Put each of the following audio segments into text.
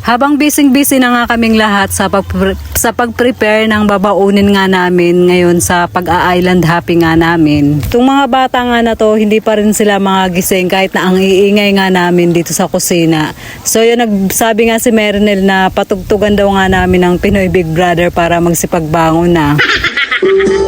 Habang busy-busy na nga kaming lahat sa, pag sa pag-prepare ng babaunin nga namin ngayon sa pag-a-island happy nga namin. Itong mga bata nga na to, hindi pa rin sila mga gising kahit na ang iingay nga namin dito sa kusina. So yun, nagsabi nga si Merinel na patugtugan daw nga namin ng Pinoy Big Brother para magsipagbangon na.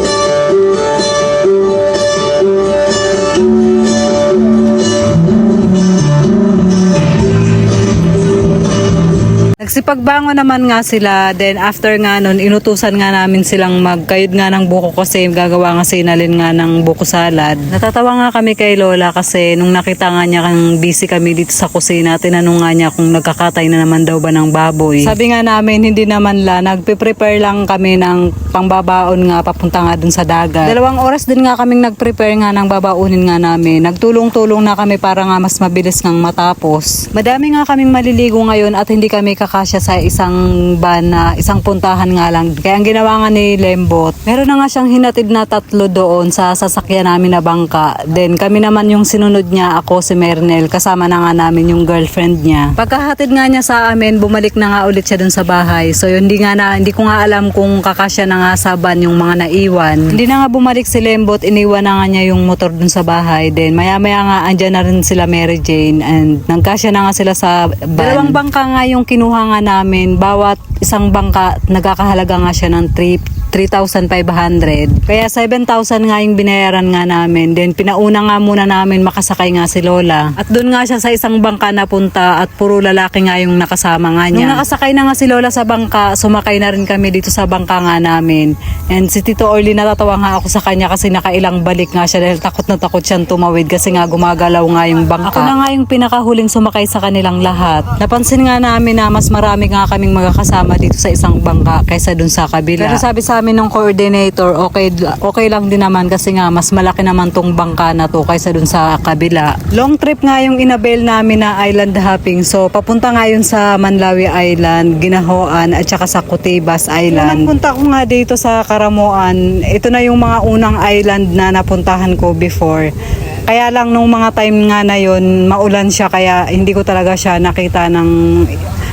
Nagsipagbangon naman nga sila, then after nga nun, inutusan nga namin silang magkayod nga ng buko kasi gagawa nga sinalin nga ng buko salad. Natatawa nga kami kay Lola kasi nung nakita nga niya kang busy kami dito sa kusina, tinanong nga niya kung nagkakatay na naman daw ba ng baboy. Sabi nga namin, hindi naman la, nagpe-prepare lang kami ng pangbabaon nga papunta nga dun sa dagat. Dalawang oras din nga kaming nag-prepare nga ng babaunin nga namin. Nagtulong-tulong na kami para nga mas mabilis ngang matapos. Madami nga kaming maliligo ngayon at hindi kami kakasya sa isang van na isang puntahan nga lang. Kaya ang ginawa nga ni Lembot, meron na nga siyang hinatid na tatlo doon sa sasakyan namin na bangka. Then kami naman yung sinunod niya, ako si Mernel, kasama na nga namin yung girlfriend niya. Pagkahatid nga niya sa amin, bumalik na nga ulit siya doon sa bahay. So yun, hindi nga na, hindi ko nga alam kung kakasya na nga sa van yung mga naiwan. Hindi na nga bumalik si Lembot, iniwan na nga niya yung motor doon sa bahay. Then maya maya nga andyan na rin sila Mary Jane and nagkasya na nga sila sa van. Dalawang bangka nga yung kinuha nga namin. Bawat isang bangka nagkakahalaga nga siya ng 3 3,500. Kaya 7,000 nga yung binayaran nga namin. Then pinauna nga muna namin makasakay nga si Lola. At doon nga siya sa isang bangka napunta at puro lalaki nga yung nakasama nga niya. Nung nakasakay na nga si Lola sa bangka, sumakay na rin kami dito sa bangka nga namin. And si Tito Orly natatawa nga ako sa kanya kasi nakailang balik nga siya dahil takot na takot siyang tumawid kasi nga gumagalaw nga yung bangka. Ako na nga yung pinakahuling sumakay sa kanilang lahat. Napansin nga namin na mas marami nga kaming magkakasama dito sa isang bangka kaysa dun sa kabila. Pero sabi sa amin ng coordinator, okay, okay lang din naman kasi nga mas malaki naman tong bangka na to kaysa dun sa kabila. Long trip nga yung inabail namin na island hopping. So papunta nga yun sa Manlawi Island, Ginahoan at saka sa Cotibas Island. Nung punta ko nga dito sa Karamuan, ito na yung mga unang island na napuntahan ko before. Kaya lang nung mga time nga na yon maulan siya kaya hindi ko talaga siya nakita ng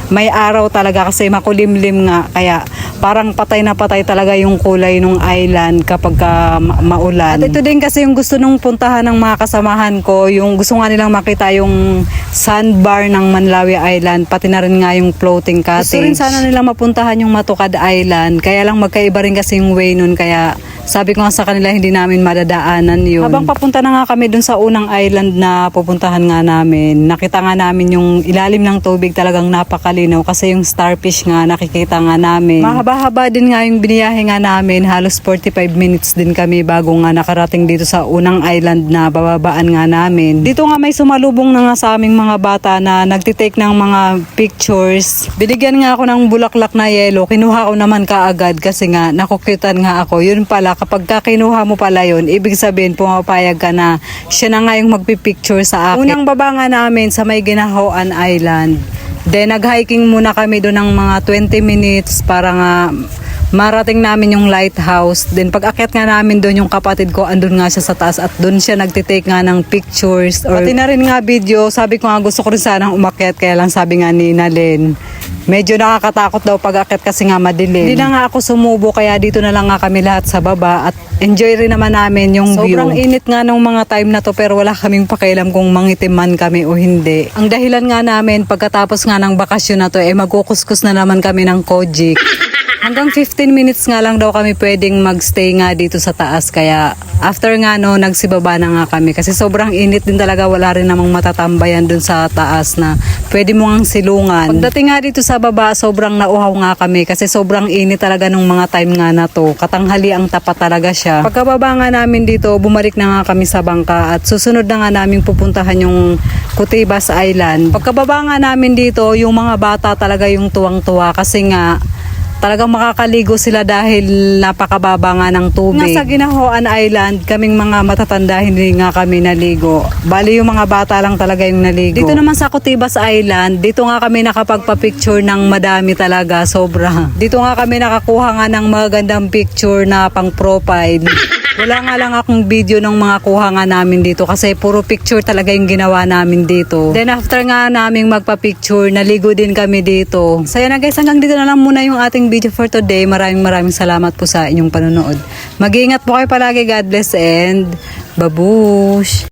may araw talaga kasi makulimlim nga kaya parang patay na patay talaga yung kulay ng island kapag ka ma- maulan. At ito din kasi yung gusto nung puntahan ng mga kasamahan ko, yung gusto nga nilang makita yung sandbar ng Manlawi Island, pati na rin nga yung floating cottage. Gusto rin sana nilang mapuntahan yung Matukad Island, kaya lang magkaiba rin kasi yung way nun, kaya sabi ko nga sa kanila hindi namin madadaanan yun. Habang papunta na nga kami dun sa unang island na pupuntahan nga namin, nakita nga namin yung ilalim ng tubig talagang napakalinaw kasi yung starfish nga nakikita nga namin. Mahaba-haba din nga yung biniyahe nga namin, halos 45 minutes din kami bago nga nakarating dito sa unang island na bababaan nga namin. Dito nga may sumalubong na nga sa aming mga bata na nagtitake ng mga pictures. Binigyan nga ako ng bulaklak na yellow, kinuha ko naman kaagad kasi nga nakukyutan nga ako. Yun pala, kapag ka kinuha mo pala yun, ibig sabihin pumapayag ka na siya na nga yung magpipicture sa akin. Unang baba nga namin sa may Ginahoan Island. Then nag-hiking muna kami doon ng mga 20 minutes para nga marating namin yung lighthouse. Then pag akyat nga namin doon yung kapatid ko andun nga siya sa taas at doon siya nagtitake nga ng pictures. Or, Pati na rin nga video, sabi ko nga gusto ko rin sanang umakyat kaya lang sabi nga ni Nalen, medyo nakakatakot daw pag akyat kasi nga madilim. Hindi na nga ako sumubo kaya dito na lang nga kami lahat sa baba at enjoy rin naman namin yung view. Sobrang init nga nung mga time na to pero wala kaming pakialam kung mangitim man kami o hindi. Ang dahilan nga namin pagkatapos nga ng bakasyon na to eh magkukuskus na naman kami ng kojik. Hanggang 15 minutes nga lang daw kami pwedeng magstay nga dito sa taas. Kaya after nga no, nagsibaba na nga kami. Kasi sobrang init din talaga. Wala rin namang matatambayan dun sa taas na pwede mo ngang silungan. Pagdating nga dito sa baba, sobrang nauhaw nga kami. Kasi sobrang init talaga nung mga time nga na to. Katanghali ang tapat talaga siya. Pagkababa nga namin dito, bumalik na nga kami sa bangka. At susunod na nga namin pupuntahan yung Cutibas Island. Pagkababa nga namin dito, yung mga bata talaga yung tuwang-tuwa. Kasi nga, talagang makakaligo sila dahil napakababa nga ng tubig. Nga sa Ginahoan Island, kaming mga matatanda hindi nga kami naligo. Bali yung mga bata lang talaga yung naligo. Dito naman sa Cotibas Island, dito nga kami nakapagpa-picture ng madami talaga, sobra. Dito nga kami nakakuha nga ng magandang picture na pang profile. Wala nga lang akong video ng mga kuha nga namin dito kasi puro picture talaga yung ginawa namin dito. Then after nga naming magpa-picture, naligo din kami dito. So yan na guys, hanggang dito na lang muna yung ating video for today. Maraming maraming salamat po sa inyong panonood. Mag-iingat po kayo palagi. God bless and babush!